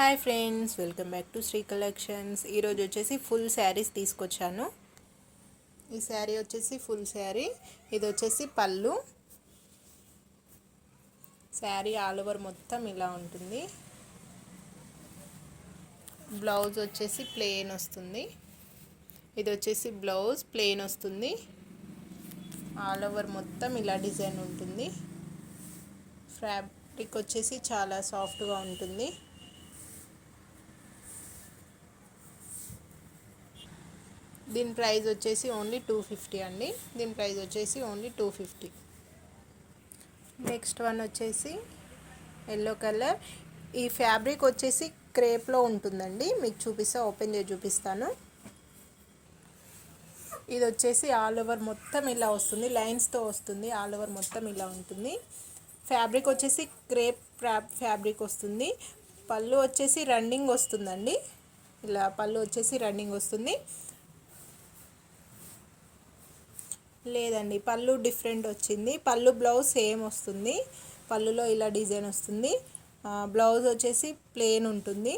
Hi friends welcome back to Sri collections. ఈరోజు వచ్చేసి full saris తీసుకొచ్చాను. ఈ శారీ వచ్చేసి ఫుల్ శారీ. ఇది వచ్చేసి పళ్ళు. శారీ ఆల్ ఓవర్ మొత్తం ఇలా ఉంటుంది. బ్లౌజ్ వచ్చేసి ప్లెయిన్ వస్తుంది. ఇది వచ్చేసి బ్లౌజ్ ప్లెయిన్ వస్తుంది. ఆల్ ఓవర్ మొత్తం ఇలా డిజైన్ ఉంటుంది. ఫ్యాబ్రిక్ వచ్చేసి చాలా సాఫ్ట్గా ఉంటుంది. దీని ప్రైస్ వచ్చేసి ఓన్లీ టూ ఫిఫ్టీ అండి. దీని ప్రైస్ వచ్చేసి only two fifty. Next one వచ్చేసి ఎల్లో కలర్. ఈ ఫ్యాబ్రిక్ వచ్చేసి క్రేప్లో ఉంటుందండి. మీకు చూపిస్తా ఓపెన్ చేసి చూపిస్తాను. ఇది వచ్చేసి ఆల్ ఓవర్ మొత్తం ఇలా వస్తుంది. లైన్స్తో వస్తుంది. ఆల్ ఓవర్ మొత్తం ఇలా ఉంటుంది. ఫ్యాబ్రిక్ వచ్చేసి క్రేప్ ఫ్యాబ్రిక్ వస్తుంది. పళ్ళు వచ్చేసి రన్నింగ్ వస్తుందండి. ఇలా పళ్ళు వచ్చేసి రన్నింగ్ వస్తుంది. లేదండి పళ్ళు డిఫరెంట్ వచ్చింది. పళ్ళు బ్లౌజ్ సేమ్ వస్తుంది. పళ్ళులో ఇలా డిజైన్ వస్తుంది. బ్లౌజ్ వచ్చేసి ప్లెయిన్ ఉంటుంది.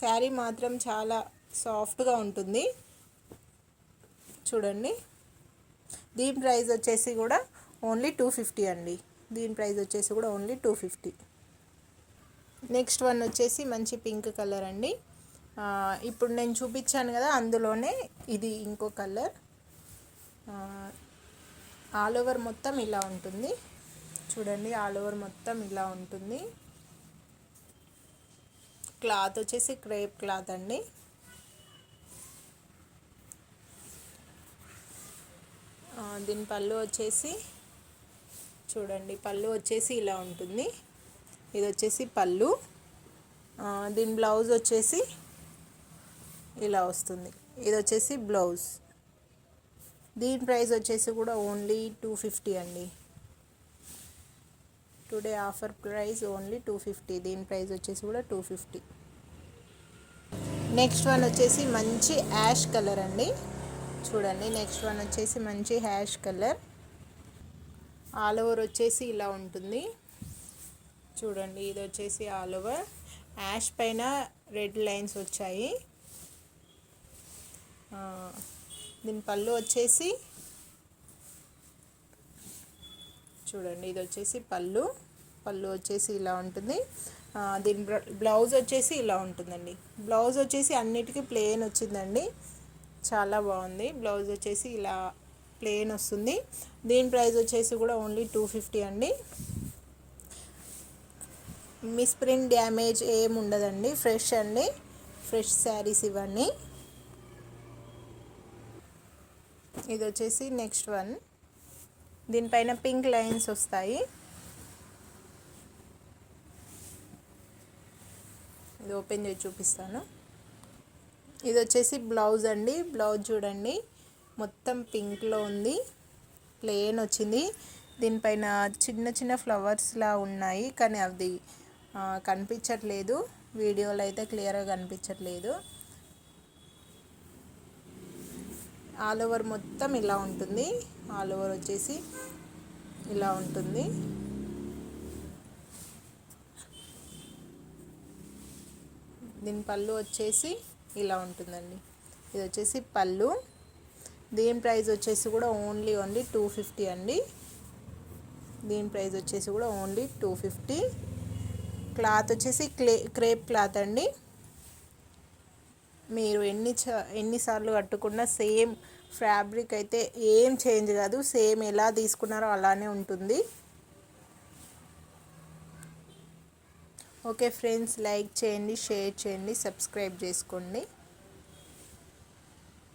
శారీ మాత్రం చాలా సాఫ్ట్గా ఉంటుంది. చూడండి. దీని ప్రైస్ వచ్చేసి కూడా ఓన్లీ టూ ఫిఫ్టీ అండి. దీని ప్రైస్ వచ్చేసి కూడా only two fifty. Next one వచ్చేసి మంచి పింక్ కలర్ అండి. ఇప్పుడు నేను చూపించాను కదా అందులోనే ఇది ఇంకో కలర్. ఆల్ ఓవర్ మొత్తం ఇలా ఉంటుంది. చూడండి ఆల్ ఓవర్ మొత్తం ఇలా ఉంటుంది. క్లాత్ వచ్చేసి క్రేప్ క్లాత్ అండి. దీని పళ్ళు వచ్చేసి చూడండి పళ్ళు వచ్చేసి ఇలా ఉంటుంది. ఇది వచ్చేసి పళ్ళు. దీని బ్లౌజ్ వచ్చేసి ఇలా వస్తుంది. ఇది వచ్చేసి బ్లౌజ్. దీని ప్రైస్ వచ్చేసి కూడా ఓన్లీ టూ ఫిఫ్టీ అండి. Today offer price only two fifty దీని ప్రైస్ వచ్చేసి కూడా టూ ఫిఫ్టీ. నెక్స్ట్ వన్ వచ్చేసి మంచి యాష్ కలర్ అండి. చూడండి నెక్స్ట్ వన్ వచ్చేసి మంచి హ్యాష్ కలర్. ఆల్ ఓవర్ వచ్చేసి ఇలా ఉంటుంది. చూడండి ఇది వచ్చేసి ఆల్ ఓవర్. యాష్ పైన రెడ్ లైన్స్ వచ్చాయి. దీని పళ్ళు వచ్చేసి చూడండి ఇది వచ్చేసి పళ్ళు. పళ్ళు వచ్చేసి ఇలా ఉంటుంది. దీని బ్లౌజ్ వచ్చేసి ఇలా ఉంటుందండి. బ్లౌజ్ వచ్చేసి అన్నిటికీ ప్లెయిన్ వచ్చిందండి. చాలా బాగుంది. బ్లౌజ్ వచ్చేసి ఇలా ప్లెయిన్ వస్తుంది. దీని ప్రైస్ వచ్చేసి కూడా ఓన్లీ టూ ఫిఫ్టీ అండి. మిస్ప్రింట్ డ్యామేజ్ ఏమి ఉండదండి. ఫ్రెష్ అండి. ఫ్రెష్ శారీస్ ఇవన్నీ ఇది వచ్చేసి నెక్స్ట్ వన్. దీనిపైన పింక్ లైన్స్ వస్తాయి. ఇది ఓపెన్ చేసి చూపిస్తాను. ఇది వచ్చేసి బ్లౌజ్ అండి. బ్లౌజ్ చూడండి. మొత్తం పింక్లో ఉంది. ప్లెయిన్ వచ్చింది. దీనిపైన చిన్న చిన్న ఫ్లవర్స్లా ఉన్నాయి. కానీ అది కనిపించట్లేదు. వీడియోలో అయితే క్లియర్గా కనిపించట్లేదు. ఆల్ ఓవర్ మొత్తం ఇలా ఉంటుంది. ఆల్ ఓవర్ వచ్చేసి ఇలా ఉంటుంది. దీని పళ్ళు వచ్చేసి ఇలా ఉంటుందండి. ఇది వచ్చేసి పళ్ళు. దీని ప్రైస్ వచ్చేసి కూడా ఓన్లీ ఓన్లీ టూ ఫిఫ్టీ అండి. దీని ప్రైస్ వచ్చేసి కూడా ఓన్లీ టూ ఫిఫ్టీ. క్లాత్ వచ్చేసి క్లే క్రేప్ క్లాత్ అండి. మీరు ఎన్ని ఎన్నిసార్లు కట్టుకున్నా సేమ్ ఫ్యాబ్రిక్ అయితే ఏం చేంజ్ కాదు సేమ్ ఎలా తీసుకున్నారో అలానే ఉంటుంది. ఓకే ఫ్రెండ్స్ లైక్ చేయండి షేర్ చేయండి సబ్స్క్రైబ్ చేసుకోండి.